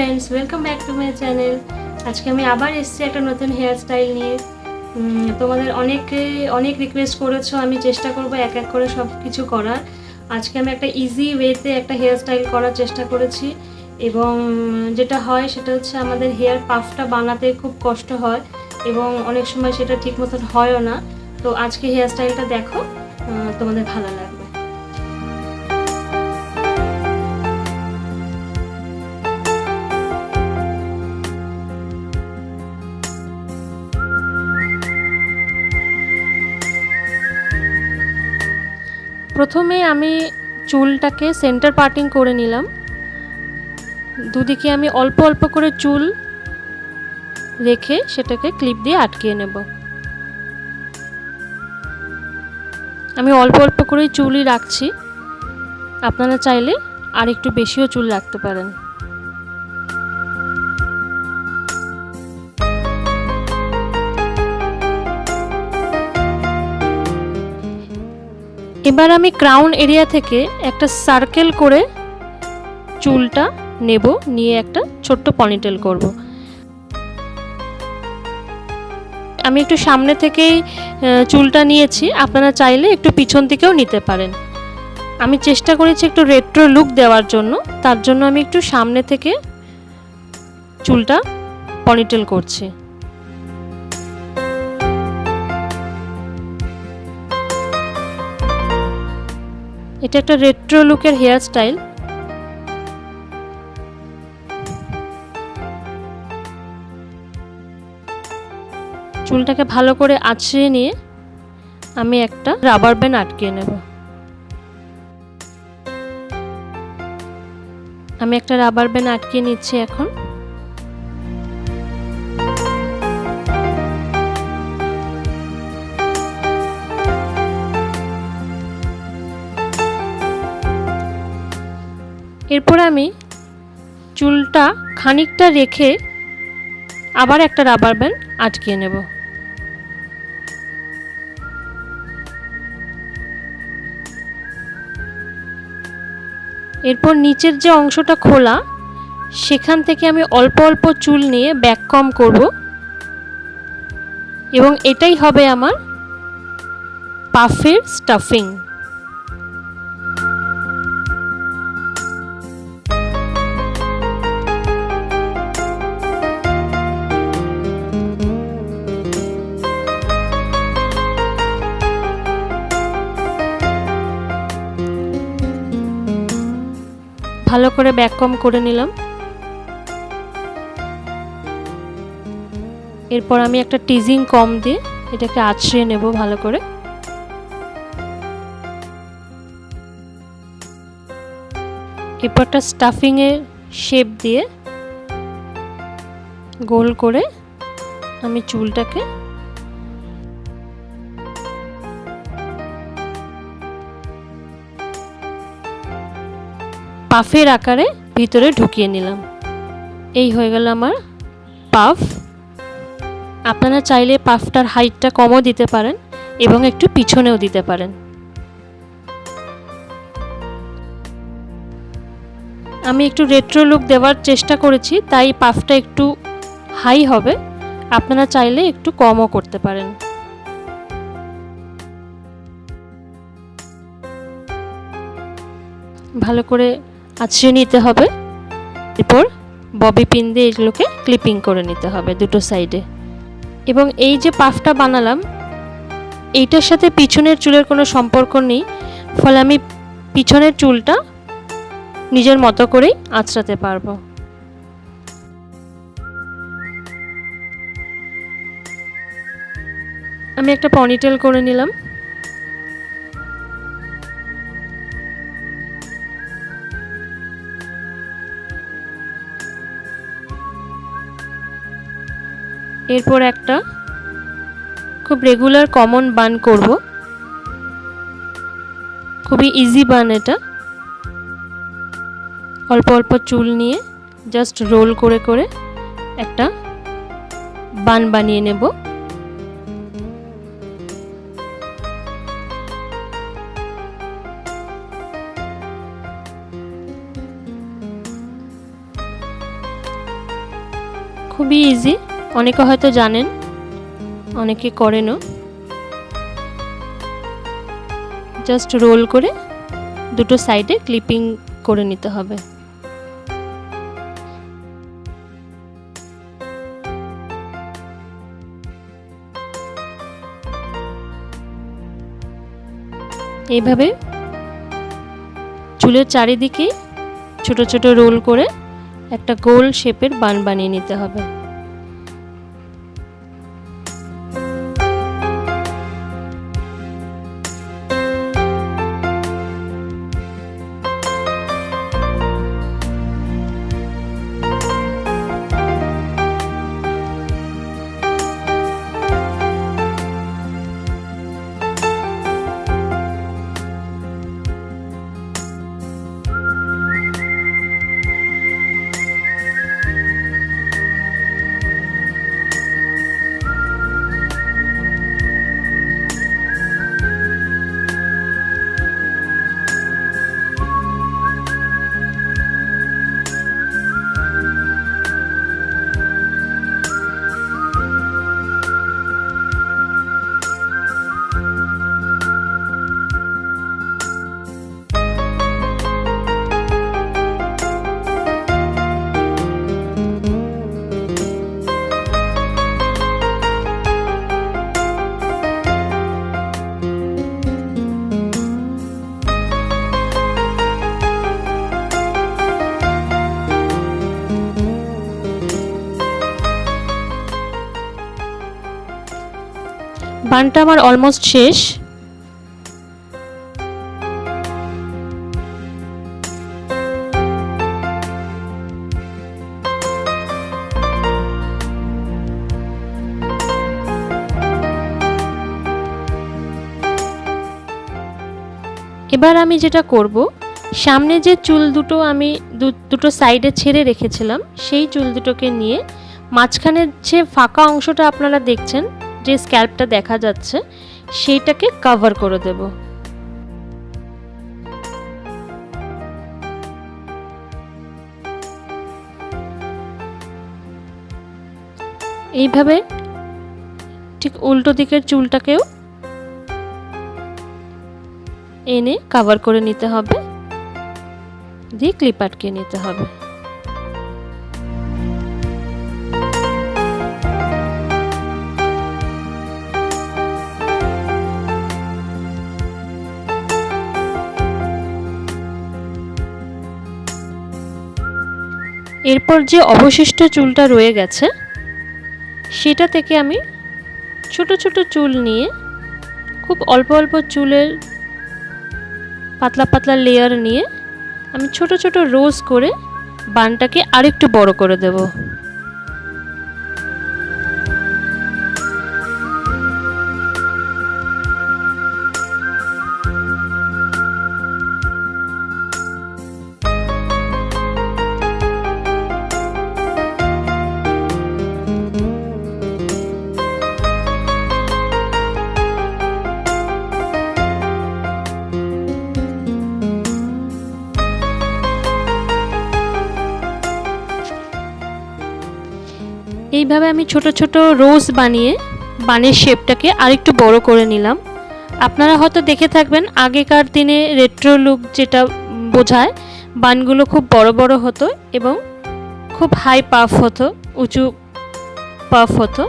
Friends welcome back to my channel আজকে আমি আবার এসেছি একটা নতুন হেয়ার স্টাইল নিয়ে তোমাদের অনেকে অনেক রিকোয়েস্ট করেছ, আমি চেষ্টা করব এক এক করে সব কিছু করার। আজকে আমি একটা ইজি ওয়েতে একটা হেয়ার স্টাইল করার চেষ্টা করেছি। এবং যেটা হয়, সেটা হচ্ছে আমাদের হেয়ার পাফটা বানাতে খুব কষ্ট হয় এবং অনেক সময় সেটা ঠিক মতন হয়ও না। তো আজকে হেয়ার স্টাইলটা দেখো তোমাদের ভালো লাগবে। প্রথমে আমি চুলটাকে সেন্টার পার্টিং করে নিলাম। দুদিকে আমি অল্প অল্প করে চুল রেখে সেটাকে ক্লিপ দিয়ে আটকিয়ে নেব। আমি অল্প অল্প করেই চুলই রাখছি। আপনারা চাইলে আর একটু বেশিও চুল রাখতে পারেন। এবার আমি ক্রাউন এরিয়া থেকে একটা সার্কেল করে চুলটা নেব, নিয়ে একটা ছোট্ট পনিটেল করব। আমি একটু সামনে থেকেই চুলটা নিয়েছি, আপনারা চাইলে একটু পিছন থেকেও নিতে পারেন। আমি চেষ্টা করেছি একটু রেট্রো লুক দেওয়ার জন্য, তার জন্য আমি একটু সামনে থেকে চুলটা পনিটেল করছি। এটা একটা রেট্রো লুকের হেয়ার স্টাইল চুলটাকে ভালো করে আছড়িয়ে নিয়ে আমি একটা রাবার ব্যান্ড আটকিয়ে নেব। আমি একটা রাবার ব্যান্ড আটকিয়ে নিচ্ছি এখন। চুলটা খানিকটা রেখে আবার একটা রাবার ব্যান্ড আটকিয়ে নেব। এরপর নিচের যে অংশটা খোলা, সেখান থেকে আমি অল্প অল্প চুল নিয়ে ব্যাক কম করব। এবং এটাই হবে আমার পাফের স্টাফিং ভালো করে ব্যাক কম করে নিলাম। এরপর আমি একটা টিজিং কম দিয়ে এটাকে আছড়িয়ে নেব ভালো করে। এরপরটা স্টাফিংয়ের শেপ দিয়ে গোল করে আমি চুলটাকে পাফের আকারে ভিতরে ঢুকিয়ে নিলাম। এই হয়ে গেল আমার পাফ। আপনারা চাইলে পাফটার হাইটটা কমও দিতে পারেন এবং একটু পিছনেও দিতে পারেন। আমি একটু রেট্রো লুক দেওয়ার চেষ্টা করেছি, তাই পাফটা একটু হাই হবে। আপনারা চাইলে একটু কমও করতে পারেন। ভালো করে আছড়ে নিতে হবে। এরপর ববি পিন দিয়ে এগুলোকে ক্লিপিং করে নিতে হবে দুটো সাইডে। এবং এই যে পাফটা বানালাম, এইটার সাথে পিছনের চুলের কোনো সম্পর্ক নেই। ফলে আমি পিছনের চুলটা নিজের মতো করেই আঁচড়াতে পারব। আমি একটা পনিটেল করে নিলাম। এরপর একটা খুব রেগুলার কমন বান করব। খুবই ইজি বান এটা। অল্প অল্প চুল নিয়ে জাস্ট রোল করে করে একটা বান বানিয়ে নেব। খুবই ইজি অনেকে হয়তো জানেন, অনেকে করেনও। জাস্ট রোল করে দুটো সাইডে ক্লিপিং করে নিতে হবে। এইভাবে চুলের চারিদিকে ছোট ছোট রোল করে একটা গোল শেপের বান বানিয়ে নিতে হবে। বানটা আমার অলমোস্ট শেষ। এবার আমি যেটা করব, সামনে যে চুল দুটো আমি দুটো সাইডে ছেড়ে রেখেছিলাম, সেই চুল দুটোকে নিয়ে মাঝখানের যে ফাঁকা অংশটা আপনারা দেখছেন যে স্ক্যাল্পটা দেখা যাচ্ছে, সেইটাকে কভার করে দেব। এইভাবে ঠিক উল্টো দিকের চুলটাকেও এনে কভার করে নিতে হবে। দিয়ে ক্লিপ আটকে নিতে হবে। এরপর যে অবশিষ্ট চুলটা রয়ে গেছে, সেটা থেকে আমি ছোট ছোট চুল নিয়ে খুব অল্প অল্প চুলের পাতলা পাতলা লেয়ার নিয়ে আমি ছোট ছোট রোজ করে বানটাকে আরেকটু বড় করে দেব। এইভাবে আমি ছোট ছোট রোজ বানিয়ে বানের শেপটাকে আরেকটু বড় করে নিলাম। আপনারা হয়তো দেখে থাকবেন, আগেকার দিনে রেট্রো লুক যেটা বোঝায়, বানগুলো খুব বড় বড় হতো এবং খুব হাই পাফ হতো, উঁচু পাফ হতো।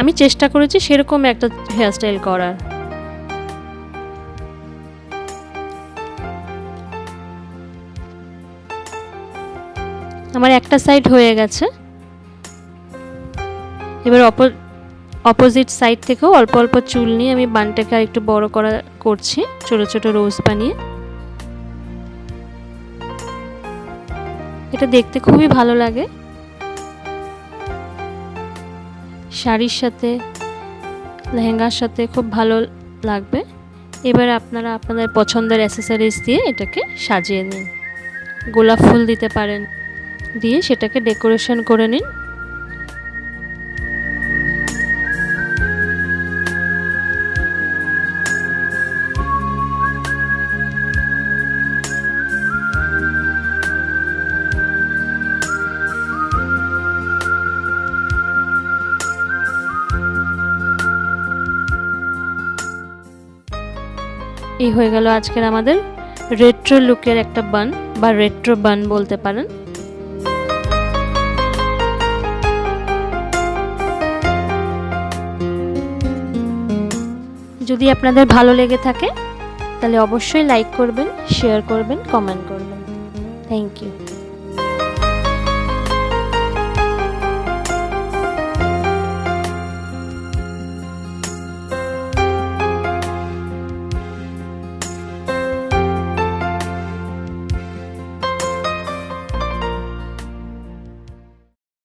আমি চেষ্টা করেছি সেরকম একটা হেয়ারস্টাইল করার। আমার একটা সাইড হয়ে গেছে। এবার অপ অপোজিট সাইড থেকেও অল্প অল্প চুল নিয়ে আমি বানটাকে আর একটু বড় করা করছি, ছোট ছোট রোজ বানিয়ে। এটা দেখতে খুবই ভালো লাগে। শাড়ির সাথে, লেহেঙ্গার সাথে খুব ভালো লাগবে। এবার আপনারা আপনাদের পছন্দের অ্যাসেসরিজ দিয়ে এটাকে সাজিয়ে নিন। গোলাপ ফুল দিতে পারেন, দিয়ে সেটাকে ডেকোরেশন করে নিন। এই হয়ে গেল আজকের আমাদের রেট্রো লুকের একটা বান, বা রেট্রো বান বলতে পারেন। যদি আপনাদের ভালো লেগে থাকে, তাহলে অবশ্যই লাইক করবেন শেয়ার করবেন কমেন্ট করবেন। Thank you